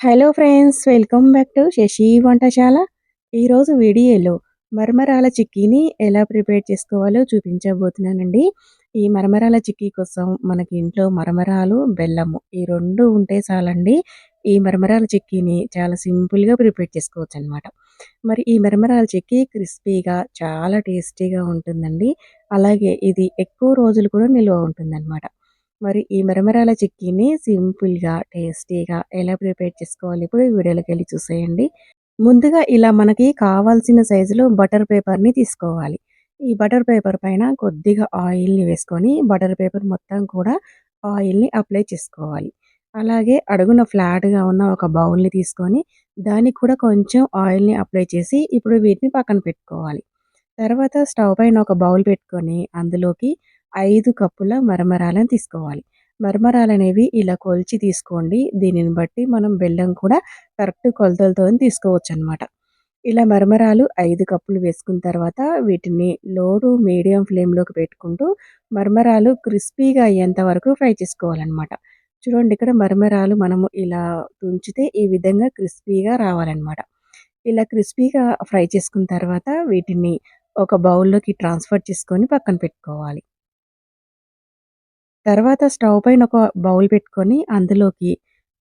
Hello friends welcome back to Sasi Vantasala. ఈరోజు వీడియోలో మరమరాల చిక్కీని ఎలా ప్రిపేర్ చేసుకోవాలో చూపించబోతున్నానండి. ఈ మరమరాల చిక్కీ కోసం మనకి ఇంట్లో మరమరాలు బెల్లము ఈ రెండు ఉంటే చాలండి. ఈ మరమరాల చిక్కీని చాలా సింపుల్గా ప్రిపేర్ చేసుకోవచ్చు అనమాట మరి ఈ మరమరాల చిక్కీ క్రిస్పీగా చాలా టేస్టీగా ఉంటుందండి. అలాగే ఇది ఎక్కువ రోజులు కూడా నిల్వ ఉంటుందన్నమాట మరి ఈ మరమరాల చిక్కీని సింపుల్గా టేస్టీగా ఎలా ప్రిపేర్ చేసుకోవాలి ఇప్పుడు వీడియోలోకి వెళ్ళి చూసేయండి. ముందుగా ఇలా మనకి కావాల్సిన సైజులో బటర్ పేపర్ని తీసుకోవాలి. ఈ బటర్ పేపర్ పైన కొద్దిగా ఆయిల్ని వేసుకొని బటర్ పేపర్ మొత్తం కూడా ఆయిల్ని అప్లై చేసుకోవాలి. అలాగే అడుగున ఫ్లాట్గా ఉన్న ఒక బౌల్ని తీసుకొని దానికి కూడా కొంచెం ఆయిల్ని అప్లై చేసి ఇప్పుడు వీటిని పక్కన పెట్టుకోవాలి. తర్వాత స్టవ్ పైన ఒక బౌల్ పెట్టుకొని అందులోకి ఐదు కప్పుల మరమరాలను తీసుకోవాలి. మరమరాలు అనేవి ఇలా కొలిచి తీసుకోండి. దీనిని బట్టి మనం బెల్లం కూడా కరెక్ట్ కొలతలతో తీసుకోవచ్చు అనమాట ఇలా మరమరాలు ఐదు కప్పులు వేసుకున్న తర్వాత వీటిని లోడు మీడియం ఫ్లేమ్లోకి పెట్టుకుంటూ మరమరాలు క్రిస్పీగా అయ్యేంత వరకు ఫ్రై చేసుకోవాలన్నమాట. చూడండి ఇక్కడ మరమరాలు మనము ఇలా తుంచితే ఈ విధంగా క్రిస్పీగా రావాలన్నమాట. ఇలా క్రిస్పీగా ఫ్రై చేసుకున్న తర్వాత వీటిని ఒక బౌల్లోకి ట్రాన్స్ఫర్ చేసుకొని పక్కన పెట్టుకోవాలి. తర్వాత స్టవ్ పైన ఒక బౌల్ పెట్టుకొని అందులోకి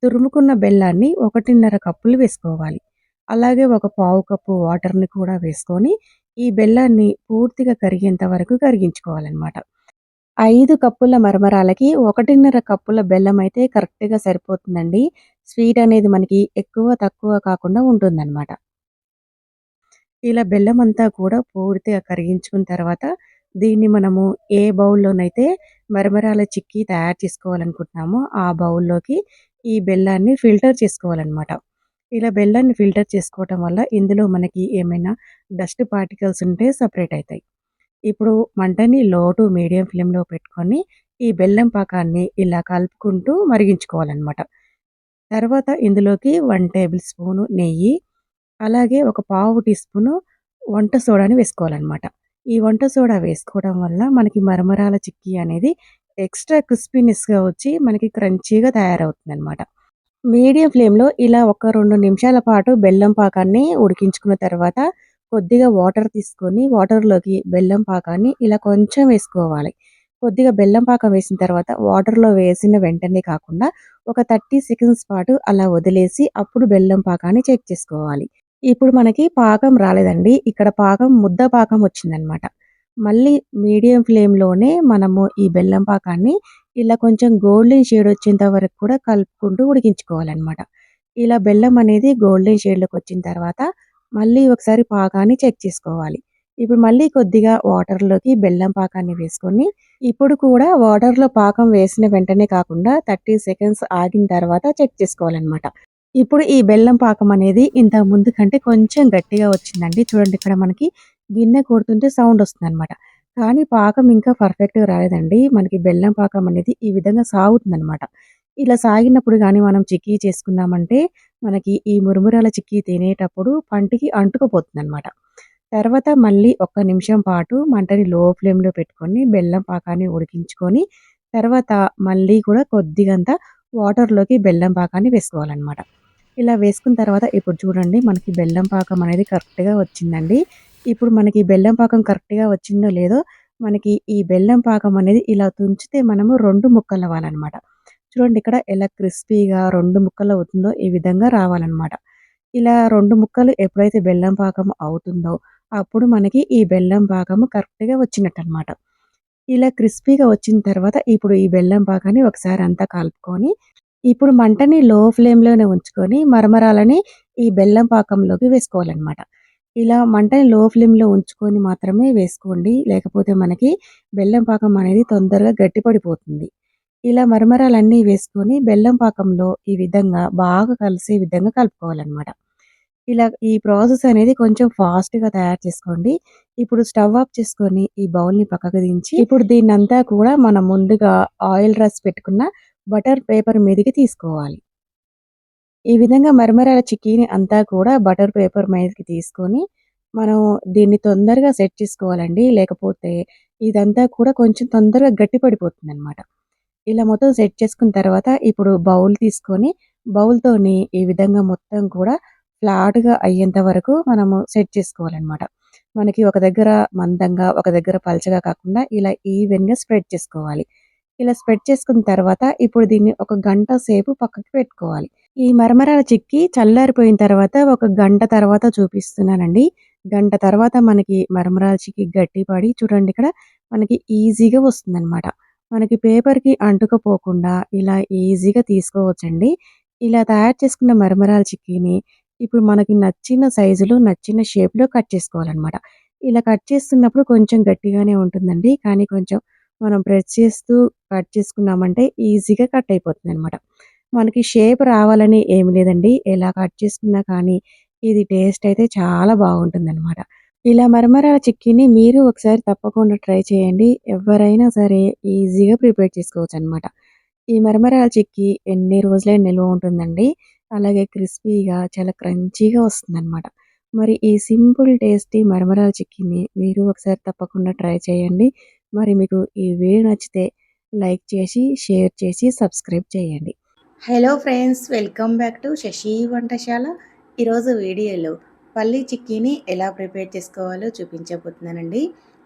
తురుముకున్న బెల్లాన్ని ఒకటిన్నర కప్పులు వేసుకోవాలి. అలాగే ఒక పావు కప్పు వాటర్ని కూడా వేసుకొని ఈ బెల్లాన్ని పూర్తిగా కరిగేంత వరకు కరిగించుకోవాలన్నమాట. ఐదు కప్పుల మరమరాలకి ఒకటిన్నర కప్పుల బెల్లం అయితే కరెక్ట్గా సరిపోతుందండి. స్వీట్ అనేది మనకి ఎక్కువ తక్కువ కాకుండా ఉంటుందన్నమాట. ఇలా బెల్లం అంతా కూడా పూర్తిగా కరిగించుకున్న తర్వాత దీన్ని మనము ఏ బౌల్లోనైతే మరమరాల చిక్కీ తయారు చేసుకోవాలనుకుంటున్నామో. ఆ బౌల్లోకి ఈ బెల్లాన్ని ఫిల్టర్ చేసుకోవాలన్నమాట. ఇలా బెల్లాన్ని ఫిల్టర్ చేసుకోవటం వల్ల ఇందులో మనకి ఏమైనా డస్ట్ పార్టికల్స్ ఉంటే సపరేట్ అవుతాయి ఇప్పుడు మంటని లో టు మీడియం ఫ్లేమ్లో పెట్టుకొని ఈ బెల్లం పాకాన్ని ఇలా కలుపుకుంటూ మరిగించుకోవాలన్నమాట. తర్వాత ఇందులోకి వన్ టేబుల్ స్పూను నెయ్యి అలాగే ఒక పావు టీ స్పూను వంట సోడాని వేసుకోవాలన్నమాట. ఈ వంట సోడా వేసుకోవడం వల్ల మనకి మరమరాల చిక్కీ అనేది ఎక్స్ట్రా క్రిస్పీనెస్గా వచ్చి మనకి క్రంచీగా తయారవుతుంది అనమాట మీడియం ఫ్లేమ్లో ఇలా ఒక రెండు నిమిషాల పాటు బెల్లం పాకాన్ని ఉడికించుకున్న తర్వాత కొద్దిగా వాటర్ తీసుకొని వాటర్లోకి బెల్లం పాకాన్ని ఇలా కొంచెం వేసుకోవాలి. కొద్దిగా బెల్లం పాకం వేసిన తర్వాత వాటర్లో వేసిన వెంటనే కాకుండా ఒక థర్టీ సెకండ్స్ పాటు అలా వదిలేసి అప్పుడు బెల్లం పాకాన్ని చెక్ చేసుకోవాలి. ఇప్పుడు మనకి పాకం రాలేదండి. ఇక్కడ పాకం ముద్ద పాకం వచ్చిందనమాట. మళ్ళీ మీడియం ఫ్లేమ్లోనే మనము ఈ బెల్లం పాకాన్ని ఇలా కొంచెం గోల్డెన్ షేడ్ వచ్చేంత వరకు కూడా కలుపుకుంటూ ఉడికించుకోవాలన్నమాట ఇలా బెల్లం అనేది గోల్డెన్ షేడ్లోకి వచ్చిన తర్వాత మళ్ళీ ఒకసారి పాకాన్ని చెక్ చేసుకోవాలి. ఇప్పుడు మళ్ళీ కొద్దిగా వాటర్లోకి బెల్లం పాకాన్ని వేసుకొని ఇప్పుడు కూడా వాటర్లో పాకం వేసిన వెంటనే కాకుండా థర్టీ సెకండ్స్ ఆగిన తర్వాత చెక్ చేసుకోవాలన్నమాట ఇప్పుడు ఈ బెల్లం పాకం అనేది ఇంత ముందు కంటే కొంచెం గట్టిగా వచ్చిందండి. చూడండి ఇక్కడ మనకి గిన్నె కొడుతుంటే సౌండ్ వస్తుంది అనమాట కానీ పాకం ఇంకా పర్ఫెక్ట్గా రాలేదండి. మనకి బెల్లం పాకం అనేది ఈ విధంగా సాగుతుంది అనమాట ఇలా సాగినప్పుడు కానీ మనం చిక్కీ చేసుకున్నామంటే మనకి ఈ మురుమురాల చిక్కీ తినేటప్పుడు పంటికి అంటుకుపోతుంది అనమాట తర్వాత మళ్ళీ ఒక్క నిమిషం పాటు మంటని లో ఫ్లేమ్లో పెట్టుకొని బెల్లం పాకాన్ని ఉడికించుకొని తర్వాత మళ్ళీ కూడా కొద్దిగంత వాటర్లోకి బెల్లం పాకాన్ని వేసుకోవాలన్నమాట. ఇలా వేసుకున్న తర్వాత ఇప్పుడు చూడండి మనకి బెల్లం పాకం అనేది కరెక్ట్గా వచ్చిందండి. ఇప్పుడు మనకి బెల్లం పాకం కరెక్ట్గా వచ్చిందో లేదో మనకి ఈ బెల్లం పాకం అనేది ఇలా తుంచితే మనము రెండు ముక్కలు అవ్వాలన్నమాట. చూడండి ఇక్కడ ఎలా క్రిస్పీగా రెండు ముక్కలు అవుతుందో ఈ విధంగా రావాలన్నమాట. ఇలా రెండు ముక్కలు ఎప్పుడైతే బెల్లం పాకం అవుతుందో అప్పుడు మనకి ఈ బెల్లం పాకము కరెక్ట్గా వచ్చినట్టు అనమాట ఇలా క్రిస్పీగా వచ్చిన తర్వాత ఇప్పుడు ఈ బెల్లం పాకాన్ని ఒకసారి అంతా కలుపుకొని ఇప్పుడు మంటని లో ఫ్లేమ్‌లోనే ఉంచుకొని మరమరాలని ఈ బెల్లం పాకంలోకి వేసుకోవాలన్నమాట. ఇలా మంటని లో ఫ్లేమ్‌లో ఉంచుకొని మాత్రమే వేసుకోండి. లేకపోతే మనకి బెల్లం పాకం అనేది తొందరగా గట్టిపడిపోతుంది. ఇలా మరమరాలన్నీ వేసుకొని బెల్లం పాకంలో ఈ విధంగా బాగా కలిసే విధంగా కలుపుకోవాలన్నమాట. ఇలా ఈ ప్రాసెస్ అనేది కొంచెం ఫాస్ట్‌గా తయారు చేసుకోండి. ఇప్పుడు స్టవ్ ఆఫ్ చేసుకొని ఈ బౌల్‌ని పక్కకు దించి ఇప్పుడు దీన్నంతా కూడా మనం ముందుగా ఆయిల్ రస్ పెట్టుకున్న బటర్ పేపర్ మీదకి తీసుకోవాలి. ఈ విధంగా మరమరాల చిక్కీని అంతా కూడా బటర్ పేపర్ మీదకి తీసుకొని మనం దీన్ని తొందరగా సెట్ చేసుకోవాలండి. లేకపోతే ఇదంతా కూడా కొంచెం తొందరగా గట్టి పడిపోతుంది అనమాట ఇలా మొత్తం సెట్ చేసుకున్న తర్వాత ఇప్పుడు బౌల్ తీసుకొని బౌల్‌తోని ఈ విధంగా మొత్తం కూడా ఫ్లాట్‌గా అయ్యేంత వరకు మనము సెట్ చేసుకోవాలన్నమాట మనకి ఒక దగ్గర మందంగా, ఒక దగ్గర పలచగా కాకుండా ఇలా ఈవెన్‌గా స్ప్రెడ్ చేసుకోవాలి. ఇలా స్ప్రెడ్ చేసుకున్న తర్వాత ఇప్పుడు దీన్ని ఒక గంట సేపు పక్కకి పెట్టుకోవాలి. ఈ మరమరాల చిక్కి చల్లారిపోయిన తర్వాత ఒక గంట తర్వాత చూపిస్తున్నానండి. గంట తర్వాత మనకి మరమరాల చిక్కీ గట్టిపడి చూడండి ఇక్కడ మనకి ఈజీగా వస్తుందన్నమాట మనకి పేపర్‌కి అంటుకపోకుండా ఇలా ఈజీగా తీసుకోవచ్చండి. ఇలా తయారు చేసుకున్న మరమరాల చిక్కీని ఇప్పుడు మనకి నచ్చిన సైజులో, నచ్చిన షేప్‌లో కట్ చేసుకోవాలన్నమాట ఇలా కట్ చేస్తున్నప్పుడు కొంచెం గట్టిగానే ఉంటుందండి. కానీ కొంచెం మనం ప్రెస్ చేస్తూ కట్ చేసుకున్నామంటే ఈజీగా కట్ అయిపోతుంది అనమాట మనకి షేప్ రావాలని ఏమి లేదండి. ఎలా కట్ చేసుకున్నా కానీ ఇది టేస్ట్ అయితే చాలా బాగుంటుంది అనమాట ఇలా మరమరాల చిక్కీని మీరు ఒకసారి తప్పకుండా ట్రై చేయండి. ఎవరైనా సరే ఈజీగా ప్రిపేర్ చేసుకోవచ్చు అనమాట ఈ మరమరాల చిక్కీ ఎన్ని రోజులైనా నిల్వ ఉంటుందండి. అలాగే క్రిస్పీగా చాలా క్రంచీగా వస్తుందన్నమాట మరి ఈ సింపుల్ టేస్టీ మరమరాల చిక్కీని మీరు ఒకసారి తప్పకుండా ట్రై చేయండి. మరి మీకు ఈ వీడియో నచ్చితే లైక్ చేసి, షేర్ చేసి, సబ్స్క్రైబ్ చేయండి. Hello friends welcome back to Sasi Vantasala ఈరోజు వీడియోలో పల్లి చిక్కీని ఎలా ప్రిపేర్ చేసుకోవాలో చూపించబోతున్నానండి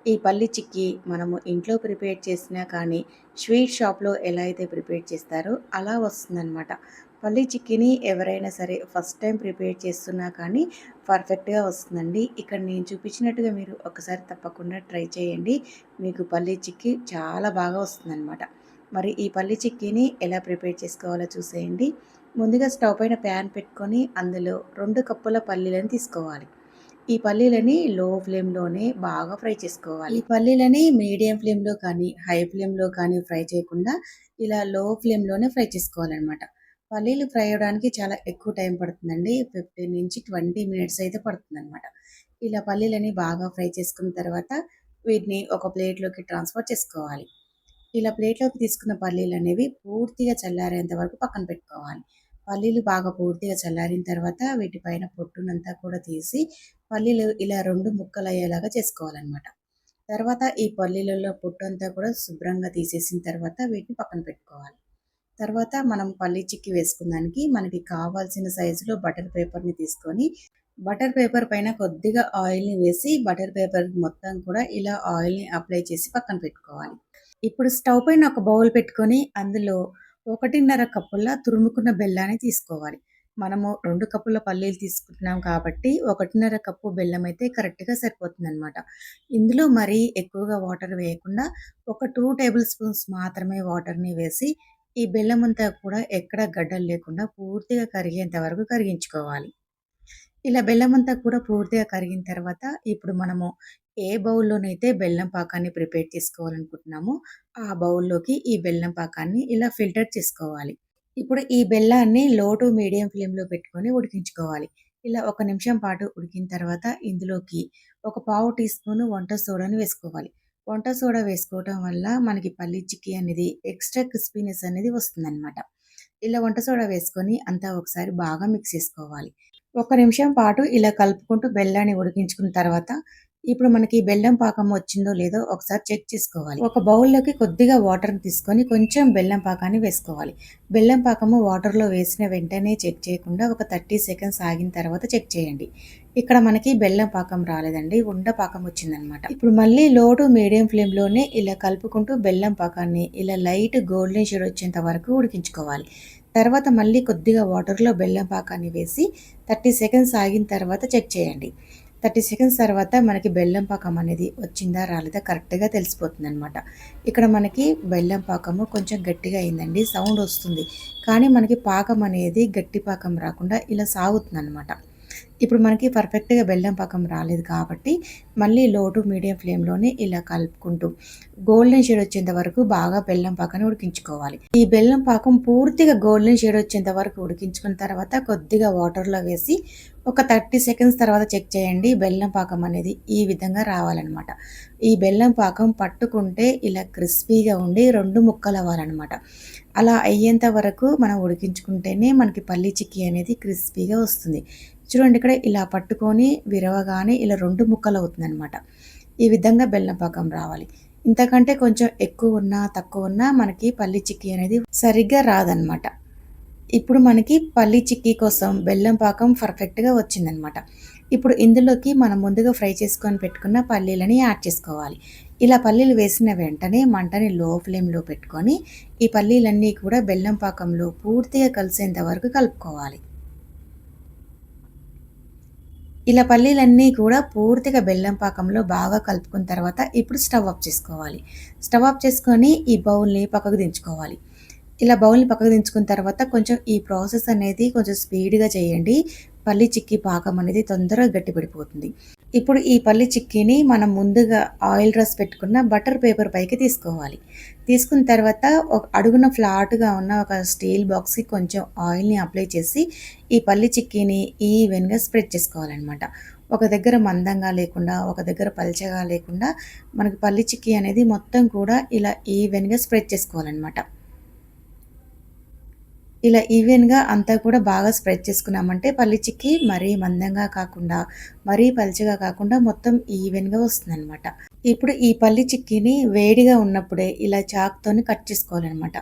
ఈ పల్లి చిక్కీ మనము ఇంట్లో ప్రిపేర్ చేసినా కానీ స్వీట్ షాప్లో ఎలా అయితే ప్రిపేర్ చేస్తారో అలా వస్తుందన్నమాట పల్లీ చిక్కీని ఎవరైనా సరే ఫస్ట్ టైం ప్రిపేర్ చేస్తున్నా కానీ పర్ఫెక్ట్గా వస్తుందండి. ఇక్కడ నేను చూపించినట్టుగా మీరు ఒకసారి తప్పకుండా ట్రై చేయండి. మీకు పల్లీ చిక్కీ చాలా బాగా వస్తుందన్నమాట. మరి ఈ పల్లీ చిక్కీని ఎలా ప్రిపేర్ చేసుకోవాలో చూసేయండి. ముందుగా స్టవ్ పైన ప్యాన్ పెట్టుకొని అందులో రెండు కప్పుల పల్లీలను తీసుకోవాలి. ఈ పల్లీలని లో ఫ్లేమ్లోనే బాగా ఫ్రై చేసుకోవాలి. ఈ పల్లీలని మీడియం ఫ్లేమ్లో కానీ హై ఫ్లేమ్లో కానీ ఫ్రై చేయకుండా ఇలా లో ఫ్లేమ్లోనే ఫ్రై చేసుకోవాలన్నమాట. పల్లీలు ఫ్రై అవ్వడానికి చాలా ఎక్కువ టైం పడుతుందండి. ఫిఫ్టీన్ నుంచి ట్వంటీ మినిట్స్ అయితే పడుతుంది అనమాట ఇలా పల్లీలని బాగా ఫ్రై చేసుకున్న తర్వాత వీటిని ఒక ప్లేట్లోకి ట్రాన్స్ఫర్ చేసుకోవాలి. ఇలా ప్లేట్లోకి తీసుకున్న పల్లీలు అనేవి పూర్తిగా చల్లారేంత వరకు పక్కన పెట్టుకోవాలి. పల్లీలు బాగా పూర్తిగా చల్లారిన తర్వాత వీటిపైన పొట్టునంతా కూడా తీసి పల్లీలు ఇలా రెండు ముక్కలు అయ్యేలాగా చేసుకోవాలన్నమాట. తర్వాత ఈ పల్లీలలో పొట్టు అంతా కూడా శుభ్రంగా తీసేసిన తర్వాత వీటిని పక్కన పెట్టుకోవాలి. తర్వాత మనం పల్లీ చిక్కి వేసుకున్నానికి మనకి కావాల్సిన సైజులో బటర్ పేపర్ని తీసుకొని బటర్ పేపర్ పైన కొద్దిగా ఆయిల్ని వేసి బటర్ పేపర్ మొత్తం కూడా ఇలా ఆయిల్ని అప్లై చేసి పక్కన పెట్టుకోవాలి. ఇప్పుడు స్టవ్ పైన ఒక బౌల్ పెట్టుకొని అందులో ఒకటిన్నర కప్పుల తురుముకున్న బెల్లాన్ని తీసుకోవాలి. మనము రెండు కప్పుల పల్లీలు తీసుకుంటున్నాం కాబట్టి ఒకటిన్నర కప్పు బెల్లం అయితే కరెక్ట్గా సరిపోతుంది అనమాట ఇందులో మరీ ఎక్కువగా వాటర్ వేయకుండా ఒక టూ టేబుల్ స్పూన్స్ మాత్రమే వాటర్ని వేసి ఈ బెల్లం అంతా కూడా ఎక్కడ గడ్డలు లేకుండా పూర్తిగా కరిగేంత వరకు కరిగించుకోవాలి. ఇలా బెల్లం అంతా కూడా పూర్తిగా కరిగిన తర్వాత ఇప్పుడు మనము ఏ బౌల్లోనైతే బెల్లం పాకాన్ని ప్రిపేర్ చేసుకోవాలనుకుంటున్నామో ఆ బౌల్లోకి ఈ బెల్లం పాకాన్ని ఇలా ఫిల్టర్ చేసుకోవాలి. ఇప్పుడు ఈ బెల్లాన్ని లో టు మీడియం ఫ్లేమ్లో పెట్టుకొని ఉడికించుకోవాలి. ఇలా ఒక నిమిషం పాటు ఉడికిన తర్వాత ఇందులోకి ఒక పావు టీ స్పూన్ వంట సోడాని వేసుకోవాలి. వంట సోడా వేసుకోవటం వల్ల మనకి పల్లి చిక్కీ అనేది ఎక్స్ట్రా క్రిస్పీనెస్ అనేది వస్తుందన్నమాట. ఇలా వంట సోడా వేసుకొని అంతా ఒకసారి బాగా మిక్స్ చేసుకోవాలి. ఒక నిమిషం పాటు ఇలా కలుపుకుంటూ బెల్లాన్ని ఉడికించుకున్న తర్వాత ఇప్పుడు మనకి బెల్లం పాకం వచ్చిందో లేదో ఒకసారి చెక్ చేసుకోవాలి. ఒక బౌల్లోకి కొద్దిగా వాటర్ తీసుకొని కొంచెం బెల్లం పాకాన్ని వేసుకోవాలి. బెల్లం పాకము వాటర్లో వేసిన వెంటనే చెక్ చేయకుండా ఒక థర్టీ సెకండ్స్ ఆగిన తర్వాత చెక్ చేయండి. ఇక్కడ మనకి బెల్లం పాకం రాలేదండి ఉండ పాకం వచ్చిందనమాట. ఇప్పుడు మళ్ళీ లో టు మీడియం ఫ్లేమ్లోనే ఇలా కలుపుకుంటూ బెల్లం పాకాన్ని ఇలా లైట్ గోల్డెన్ షేడ్ వచ్చేంత వరకు ఉడికించుకోవాలి. తర్వాత మళ్ళీ కొద్దిగా వాటర్లో బెల్లం పాకాన్ని వేసి థర్టీ సెకండ్స్ ఆగిన తర్వాత చెక్ చేయండి. థర్టీ సెకండ్స్ తర్వాత మనకి బెల్లం పాకం అనేది వచ్చిందా రాలేదా కరెక్ట్గా తెలిసిపోతుంది అనమాట ఇక్కడ మనకి బెల్లం పాకము కొంచెం గట్టిగా అయిందండి సౌండ్ వస్తుంది. కానీ మనకి పాకం అనేది గట్టి పాకం రాకుండా ఇలా సాగుతుంది అనమాట ఇప్పుడు మనకి పర్ఫెక్ట్గా బెల్లం పాకం రాలేదు కాబట్టి మళ్ళీ లో టు మీడియం ఫ్లేమ్లోనే ఇలా కలుపుకుంటూ గోల్డెన్ షేడ్ వచ్చేంత వరకు బాగా బెల్లం పాకాన్ని ఉడికించుకోవాలి. ఈ బెల్లం పాకం పూర్తిగా గోల్డెన్ షేడ్ వచ్చేంత వరకు ఉడికించుకున్న తర్వాత కొద్దిగా వాటర్లో వేసి ఒక థర్టీ సెకండ్స్ తర్వాత చెక్ చేయండి బెల్లం పాకం అనేది ఈ విధంగా రావాలన్నమాట. ఈ బెల్లం పాకం పట్టుకుంటే ఇలా క్రిస్పీగా ఉండి రెండు ముక్కలు అవ్వాలన్నమాట. అలా అయ్యేంత వరకు మనం ఉడికించుకుంటేనే మనకి పల్లి చిక్కీ అనేది క్రిస్పీగా వస్తుంది. చూడండి ఇక్కడ ఇలా పట్టుకొని విరవగానే ఇలా రెండు ముక్కలు అవుతుంది అనమాట ఈ విధంగా బెల్లం పాకం రావాలి ఇంతకంటే కొంచెం ఎక్కువ ఉన్నా తక్కువ ఉన్నా మనకి పల్లి చిక్కీ అనేది సరిగ్గా రాదనమాట ఇప్పుడు మనకి పల్లి చిక్కీ కోసం బెల్లం పాకం పర్ఫెక్ట్‌గా వచ్చిందనమాట. ఇప్పుడు ఇందులోకి మనం ముందుగా ఫ్రై చేసుకొని పెట్టుకున్న పల్లీలని యాడ్ చేసుకోవాలి. ఇలా పల్లీలు వేసిన వెంటనే మంటని లో ఫ్లేమ్‌లో పెట్టుకొని, ఈ పల్లీలన్నీ కూడా బెల్లం పాకంలో పూర్తిగా కలిసేంత వరకు కలుపుకోవాలి. ఇలా పల్లీలన్నీ కూడా పూర్తిగా బెల్లం పాకంలో బాగా కలుపుకున్న తర్వాత ఇప్పుడు స్టవ్ ఆఫ్ చేసుకోవాలి. స్టవ్ ఆఫ్ చేసుకొని ఈ బౌల్‌ని పక్కకు దించుకోవాలి. ఇలా బౌల్‌ని పక్కకు దించుకున్న తర్వాత కొంచెం ఈ ప్రాసెస్ అనేది కొంచెం స్పీడ్‌గా చేయండి. పల్లి చిక్కీ పాకం అనేది తొందరగా గట్టిపడిపోతుంది. ఇప్పుడు ఈ పల్లి చిక్కీని మనం ముందుగా ఆయిల్ రస్ పెట్టుకున్న బటర్ పేపర్ పైకి తీసుకోవాలి. తీసుకున్న తర్వాత ఒక అడుగున ఫ్లాట్‌గా ఉన్న ఒక స్టీల్ బాక్స్‌కి కొంచెం ఆయిల్‌ని అప్లై చేసి, ఈ పల్లి చిక్కీని ఈవెన్‌గా స్ప్రెడ్ చేసుకోవాలనమాట. ఒక దగ్గర మందంగా లేకుండా, ఒక దగ్గర పల్చగా లేకుండా మనకి పల్లి చిక్కీ అనేది మొత్తం కూడా ఇలా ఈవెన్‌గా స్ప్రెడ్ చేసుకోవాలనమాట. ఇలా ఈవెన్‌గా అంతా కూడా బాగా స్ప్రెడ్ చేసుకున్నామంటే పల్లి చిక్కీ మరీ మందంగా కాకుండా, మరీ పల్చగా కాకుండా మొత్తం ఈవెన్‌గా వస్తుందనమాట. ఇప్పుడు ఈ పల్లి చిక్కీని వేడిగా ఉన్నప్పుడే ఇలా చాక్తోని కట్ చేసుకోవాలనమాట.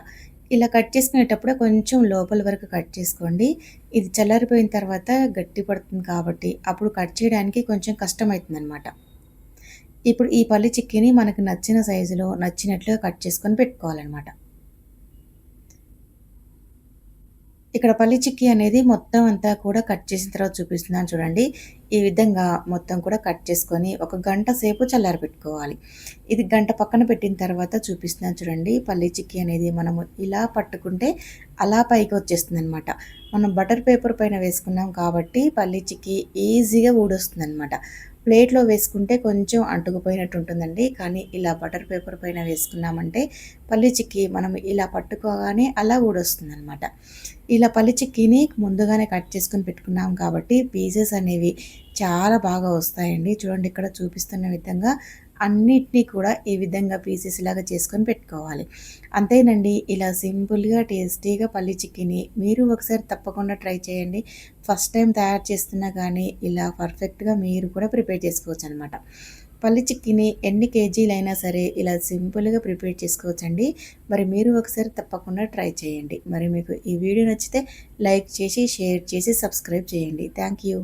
ఇలా కట్ చేసుకునేటప్పుడు కొంచెం లోపల వరకు కట్ చేసుకోండి. ఇది చల్లారిపోయిన తర్వాత గట్టి పడుతుంది కాబట్టి అప్పుడు కట్ చేయడానికి కొంచెం కష్టమైతుందనమాట. ఇప్పుడు ఈ పల్లి చిక్కీని మనకు నచ్చిన సైజులో నచ్చినట్లుగా కట్ చేసుకొని పెట్టుకోవాలన్నమాట ఇక్కడ పల్లి చిక్కీ అనేది మొత్తం అంతా కూడా కట్ చేసిన తర్వాత చూపిస్తున్నాను చూడండి. ఈ విధంగా మొత్తం కూడా కట్ చేసుకొని ఒక గంట సేపు చల్లారి పెట్టుకోవాలి ఇది గంట పక్కన పెట్టిన తర్వాత చూపిస్తున్నాను చూడండి. పల్లి చిక్కీ అనేది మనము ఇలా పట్టుకుంటే అలా పైకి వచ్చేస్తుందనమాట. మనం బటర్ పేపర్ పైన వేసుకున్నాం కాబట్టి పల్లి చిక్కీ ఈజీగా ఊడొస్తుందనమాట. ప్లేట్‌లో వేసుకుంటే కొంచెం అంటుకుపోయినట్టు ఉంటుందండి. కానీ ఇలా బటర్ పేపర్ పైన వేసుకున్నామంటే పల్లి చిక్కీ మనం ఇలా పట్టుకోగానే అలా ఊడొస్తుందనమాట. ఇలా పల్లి చిక్కీని ముందుగానే కట్ చేసుకుని పెట్టుకున్నాం కాబట్టి పీసెస్ అనేవి చాలా బాగా వస్తాయండి. చూడండి ఇక్కడ చూపిస్తున్న విధంగా అన్నిటినీ కూడా ఈ విధంగా పీసెస్ లాగా చేసుకొని పెట్టుకోవాలి. అంతేనండి. ఇలా సింపుల్‌గా, టేస్టీగా పల్లి చిక్కీని మీరు ఒకసారి తప్పకుండా ట్రై చేయండి. ఫస్ట్ టైం తయారు చేస్తున్నా కానీ ఇలా పర్ఫెక్ట్‌గా మీరు కూడా ప్రిపేర్ చేసుకోవచ్చు అనమాట పల్లి చిక్కీని ఎన్ని కేజీలైనా సరే ఇలా సింపుల్‌గా ప్రిపేర్ చేసుకోవచ్చండి. మరి మీరు ఒకసారి తప్పకుండా ట్రై చేయండి. మరి మీకు ఈ వీడియో నచ్చితే లైక్ చేసి, షేర్ చేసి, సబ్స్క్రైబ్ చేయండి. Thank you.